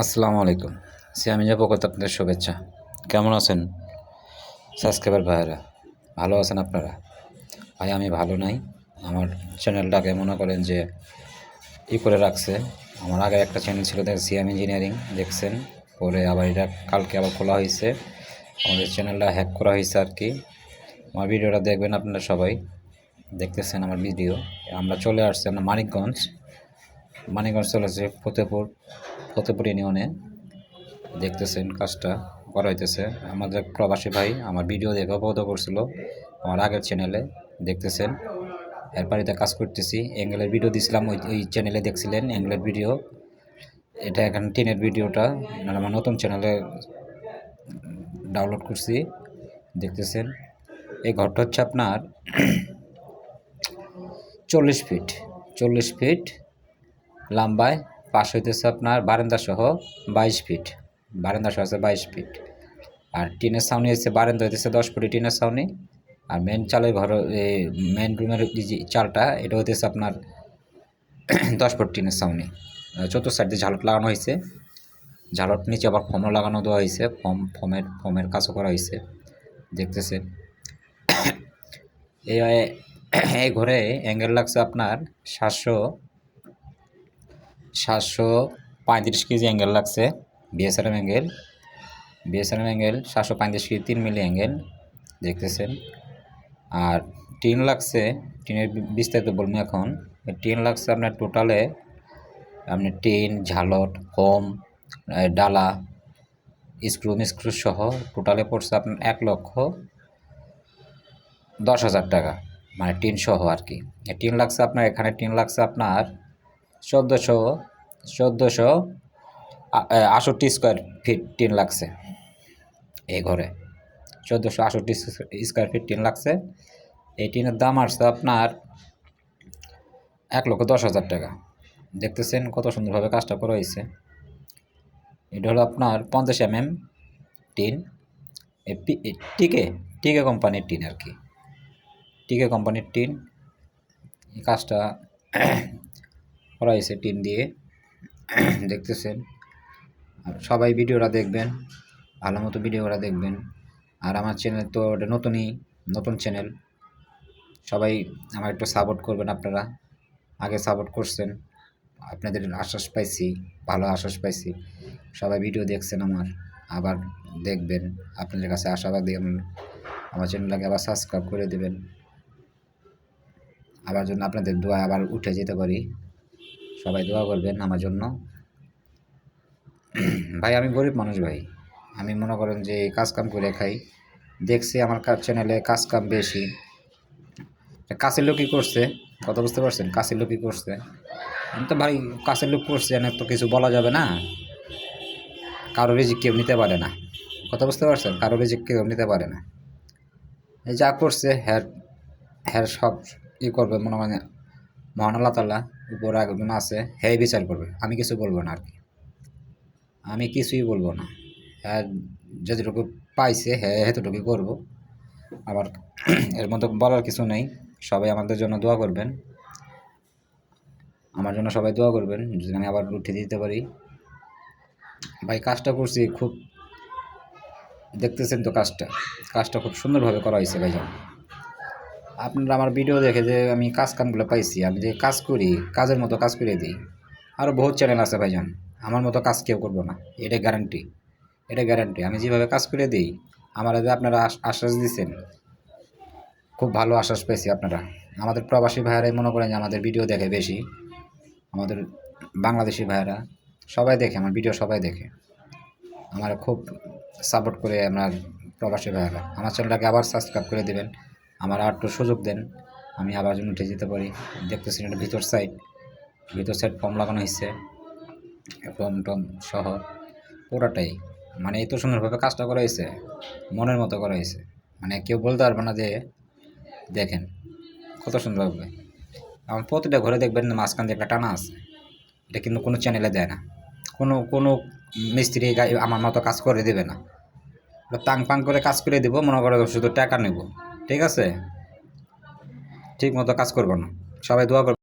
আসসালামু আলাইকুম। সিয়ামিজা পকত আপনাদের শুভেচ্ছা। কেমন আছেন? সাবস্ক্রাইবার ভাইয়েরা, ভালো আছেন আপনারা? ভাই, আমি ভালো নাই। আমার চ্যানেলটাকে মনে করেন যে ই করে রাখছে। আমার আগে একটা চ্যানেল ছিল দেখ সিয়াম ইঞ্জিনিয়ারিং দেখছেন? পরে আবার এটা কালকে আবার খোলা হয়েছে। আমাদের চ্যানেলটা হ্যাক করা হয়েছে আর কি। আমার ভিডিওটা দেখবেন আপনারা সবাই। দেখতেছেন আমার ভিডিও আমরা চলে আসছি আমরা মানিকগঞ্জ। মানিকগঞ্জ চলে আসছে ফতেপুর। ফতেপুর ইউনিয়নে দেখতেছেন কাজটা করা হইতেছে আমাদের প্রবাসী ভাই আমার ভিডিও দেখে অবগত করছিল, আমার আগের চ্যানেলে দেখতেছেন। এর বাড়িতে কাজ করতেছি অ্যাঙ্গেলের ভিডিও দিছিলাম, ওই ওই চ্যানেলে দেখছিলেন অ্যাঙ্গেলের ভিডিও এটা এখন টিনের ভিডিওটা আমার নতুন চ্যানেলে ডাউনলোড করছি, দেখতেছেন। এই ঘরটা হচ্ছে আপনার চল্লিশ ফিট চল্লিশ ফিট লম্বায় পাশ হইতেছে আপনার বারান্দা সহ বাইশ ফিট। বারান্দা সহ আছে বাইশ ফিট। আর টিনের ছাউনি হচ্ছে বারান্দা হইতেছে দশ ফুটি টিনের ছাউনি। আর মেন চালের ঘর মেন রুমের যে চালটা, এটা হইতেছে আপনার দশ ফুট টিনের ছাউনি। চতুর্থ সাইড ঝালট লাগানো হয়েছে ঝালট নিচে আবার ফমও লাগানো দেওয়া হয়েছে ফম, ফমের ফমের কাজও করা হয়েছে দেখতেছে। এই ঘরে অ্যাঙ্গেল লাগছে আপনার সাতশো সাতশো পঁয়ত্রিশ কেজি অ্যাঙ্গেল লাগছে বিএসআরএম অ্যাঙ্গেল বিএসআরএম অ্যাঙ্গেল সাতশো পঁয়ত্রিশ কেজি তিন মিলি অ্যাঙ্গেল দেখতেছেন। আর টিন লাগছে টিনের বিস্তারিত বলব এখন। টিন লাগছে আপনার টোটালে আপনি টিন ঝালট আহ, ডালা স্ক্রু মিস্ক্রু সহ টোটালে পড়ছে আপনার এক লক্ষ দশ হাজার টাকা। মানে টিন সহ আর কি। টিন লাগছে আপনার এখানে টিন লাগছে আপনার চোদ্দোশো চোদ্দোশো আষট্টি স্কোয়ার ফিট টিন লাগছে এই ঘরে। চোদ্দোশো, আষট্টি স্কোয়ার ফিট টিন লাগছে। এই টিনের দাম আসছে আপনার এক লক্ষ দশ হাজার টাকা। দেখতেছেন কত সুন্দরভাবে কাজটা করা হয়েছে। এটা হলো আপনার পঞ্চাশ এম এম টিন টিকে টিকে কোম্পানির টিন আর কি। টিকে কোম্পানির টিন। এই কাজটা করা হয়েছে টিন দিয়ে দেখতেছেন। আর সবাই ভিডিওটা দেখবেন, ভালো মতো ভিডিওটা দেখবেন। আর আমার চ্যানেল তো ওটা নতুনই, নতুন চ্যানেল। সবাই আমার একটু সাপোর্ট করবেন আপনারা। আগে সাপোর্ট করছেন, আপনাদের আশ্বাস পাইছি, ভালো আশ্বাস পাইছি। সবাই ভিডিও দেখছেন আমার, আবার দেখবেন, আপনাদের কাছে আশাবাদী আমি আমার চ্যানেলটাকে আবার সাবস্ক্রাইব করে দেবেন। আবার জন্য আপনাদের দোয়া আবার উঠে যেতে পারি। সবাই দোয়া করবেন আমার জন্য। ভাই, আমি গরিব মানুষ ভাই। আমি মনে করেন যে কাজ কাম করে খাই। দেখছি আমার চ্যানেলে কাজ কাম বেশি। কাছের লোকই করছে, কথা বুঝতে পারছেন? কাছের লোকই করছে। আমি তো ভাই, কাছের লোক করছে, এনে তো কিছু বলা যাবে না। কারও রিজিক কেউ নিতে পারে না। কথা বুঝতে পারছেন? কারও রিজিক কেউ নিতে পারে না। এই যা করছে, হ্যার হ্যার সব ই করবে মনে মানে মহান আল্লাহ তাল্লাহ উপর একজন আছে, হে বিচার করবে। আমি কিছু বলব না আর কি। আমি কিছুই বলব না। হ্যাঁ যতটুকু পাইছে হ্যাঁ এতটুকুই করব। আবার এর মধ্যে বলার কিছু নেই। সবাই আমাদের জন্য দোয়া করবেন। আমার জন্য সবাই দোয়া করবেন, যদি আমি আবার উঠে দিতে পারি। ভাই, কাজটা করছি খুব, দেখতেছেন তো কাজটা। কাজটা খুব সুন্দরভাবে করা হয়েছে, ভাইজান। আপনারা আমার ভিডিও দেখে যে আমি কাজ কামগুলো পাইছি, আমি যে কাজ করি, কাজের মতো কাজ করে দিই। আরও বহুত চ্যানেল আছে ভাইজান, আমার মতো কাজ কেউ করব না, এটা গ্যারান্টি এটা গ্যারান্টি আমি যেভাবে কাজ করে দিই, আমার যে আপনারা আশ- আশ্বাস দিচ্ছেন খুব ভালো আশ্বাস পেয়েছি আপনারা। আমাদের প্রবাসী ভাইয়েরাই মনে করেন যে আমাদের ভিডিও দেখে বেশি, আমাদের বাংলাদেশি ভাইয়েরা সবাই দেখে, আমার ভিডিও সবাই দেখে। আমার খুব সাপোর্ট করে আমার প্রবাসী ভাইয়েরা। আমার চ্যানেলটাকে আবার সাবস্ক্রাইব করে দেবেন। আমার আর একটু সুযোগ দেন। আমি আবার যেন উঠে যেতে পারি, দেখতেছেন এটা ভিতর সাইড ভিতর সাইড ফর্ম লাগানো হয়েছে। ফর্ম টম সহ পুরোটাই। মানে এত সুন্দরভাবে কাজটা করা হয়েছে। মনের মতো করা হয়েছে। মানে কেউ বলতে পারবে না যে, দেখেন কত সুন্দরভাবে। আমার প্রতিটা ঘরে দেখবেন মাঝখান দিয়ে একটা টানা আছে। এটা কিন্তু কোনো চ্যানেলে দেয় না। কোনো কোনো মিস্ত্রি আমার মতো কাজ করে দেবে না। তাং পাং করে কাজ করে দেবো, মনে করো শুধু টাকা নেব। ঠিক আছে? ঠিক মতো কাজ করব না। সবাই দোয়া করবে